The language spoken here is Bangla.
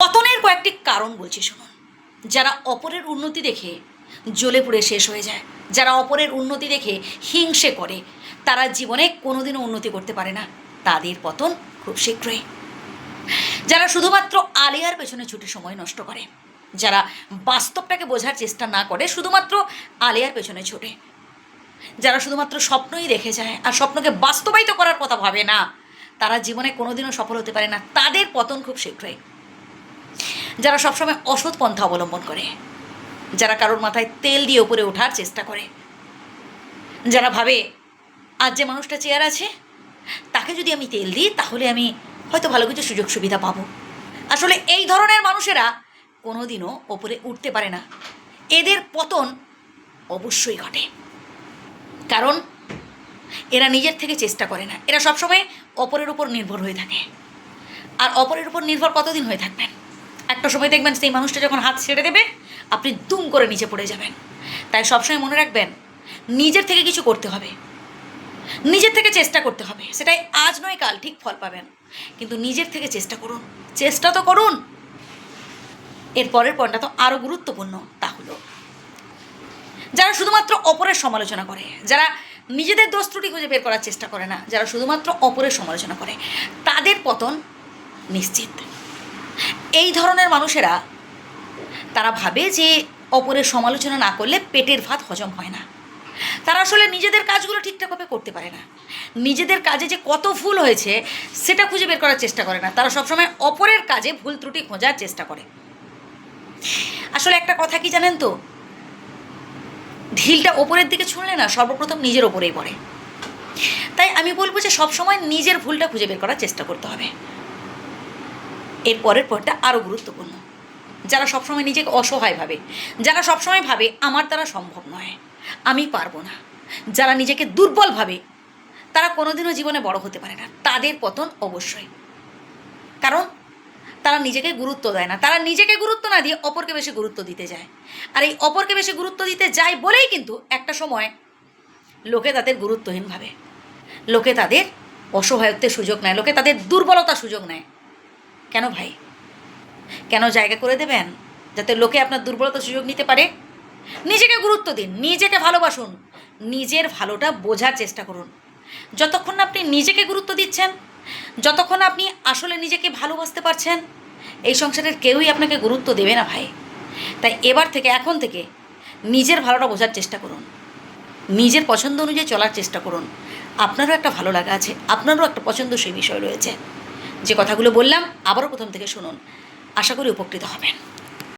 পতনের কয়েকটি কারণ বলছি শুনুন যারা অপরের উন্নতি দেখে জ্বলে পুড়ে শেষ হয়ে যায়, যারা অপরের উন্নতি দেখে হিংসে করে, তারা জীবনে কোনোদিনও উন্নতি করতে পারে না। তাদের পতন খুব শীঘ্রই। যারা শুধুমাত্র আলিয়ার পেছনে ছুটে সময় নষ্ট করে, যারা বাস্তবটাকে বোঝার চেষ্টা না করে, শুধুমাত্র আলিয়ার পেছনে ছুটে, যারা শুধুমাত্র স্বপ্নই দেখে যায় আর স্বপ্নকে বাস্তবায়িত করার কথা ভাবে না, তারা জীবনে কোনোদিনও সফল হতে পারে না। তাদের পতন খুব শীঘ্রই। যারা সবসময় অসৎ পন্থা অবলম্বন করে, যারা কারোর মাথায় তেল দিয়ে উপরে ওঠার চেষ্টা করে, যারা ভাবে, আজ যে মানুষটা চেয়ার আছে, তাকে যদি আমি তেল দিই, তাহলে আমি হয়তো ভালো কিছু সুযোগ সুবিধা পাবো। আসলে এই ধরনের মানুষেরা কোনোদিনও ওপরে উঠতে পারে না। এদের পতন অবশ্যই ঘটে। কারণ এরা নিজের থেকে চেষ্টা করে না। এরা সবসময় অপরের উপর নির্ভর হয়ে থাকে। আর অপরের উপর নির্ভর কতদিন হয়ে থাকবেন? একটা সময় দেখবেন সেই মানুষটা যখন হাত ছেড়ে দেবে, আপনি দুম করে নিচে পড়ে যাবেন। তাই সবসময় মনে রাখবেন, নিজের থেকে কিছু করতে হবে। নিজের থেকে চেষ্টা করতে হবে। সেটাই আজ নয়, কাল ঠিক ফল পাবেন। কিন্তু নিজের থেকে চেষ্টা করুন। চেষ্টা তো করুন। এর পরের পয়েন্টটা তো আরও গুরুত্বপূর্ণ, তা হলো যারা শুধুমাত্র অপরের সমালোচনা করে, যারা নিজেদের দোষ ত্রুটি খুঁজে বের করার চেষ্টা করে না, যারা শুধুমাত্র অপরের সমালোচনা করে, তাদের পতন নিশ্চিত। এই ধরনের মানুষেরা, তারা ভাবে যে অপরের সমালোচনা না করলে পেটের ভাত হজম হয় না। তারা আসলে নিজেদের কাজগুলো ঠিকঠাকভাবে করতে পারে না। নিজেদের কাজে যে কত ভুল হয়েছে, সেটা খুঁজে বের করার চেষ্টা করে না। তারা সবসময় অপরের কাজে ভুল ত্রুটি খোঁজার চেষ্টা করে। আসলে একটা কথা কি জানেন তো? ঢিলটা ওপরের দিকে ছুঁড়লে না সর্বপ্রথম নিজের ওপরেই পড়ে। তাই আমি বলব যে সবসময় নিজের ভুলটা খুঁজে বের করার চেষ্টা করতে হবে। এর পরের পরটা আরও গুরুত্বপূর্ণ। যারা সবসময় নিজেকে অসহায় ভাবে, যারা সবসময় ভাবে আমার দ্বারা সম্ভব নয়, আমি পারব না। যারা নিজেকে দুর্বল ভাবে, তারা কোনোদিনও জীবনে বড় হতে পারে না। তাদের পতন অবশ্যই। কারণ তারা নিজেকে গুরুত্ব দেয় না। তারা নিজেকে গুরুত্ব না দিয়ে অপরকে বেশি গুরুত্ব দিতে যায়। আর এই অপরকে বেশি গুরুত্ব দিতে যায় বলেই কিন্তু একটা সময় লোকে তাদের গুরুত্বহীন ভাবে। লোকে তাদের অসহায়ত্বের সুযোগ নেয়, লোকে তাদের দুর্বলতা সুযোগ নেয়। কেন ভাই? কেন জায়গা করে দেবেন? যাতে লোকে আপনার দুর্বলতার সুযোগ নিতে পারে? নিজেকে গুরুত্ব দিন, নিজেকে ভালোবাসুন, নিজের ভালোটা বোঝার চেষ্টা করুন। যতক্ষণ আপনি নিজেকে গুরুত্ব দিচ্ছেন, যতক্ষণ আপনি আসলে নিজেকে ভালোবাসতে পারছেন, এই সংসারের কেউই আপনাকে গুরুত্ব দেবে না ভাই। তাই এবার থেকে, এখন থেকে নিজের ভালোটা বোঝার চেষ্টা করুন। নিজের পছন্দ অনুযায়ী চলার চেষ্টা করুন। আপনারও একটা ভালো লাগা আছে, আপনারও একটা পছন্দসই বিষয় রয়েছে। যে কথাগুলো বললাম আবারও প্রথম থেকে শুনুন। আশা করি উপকৃত হবেন।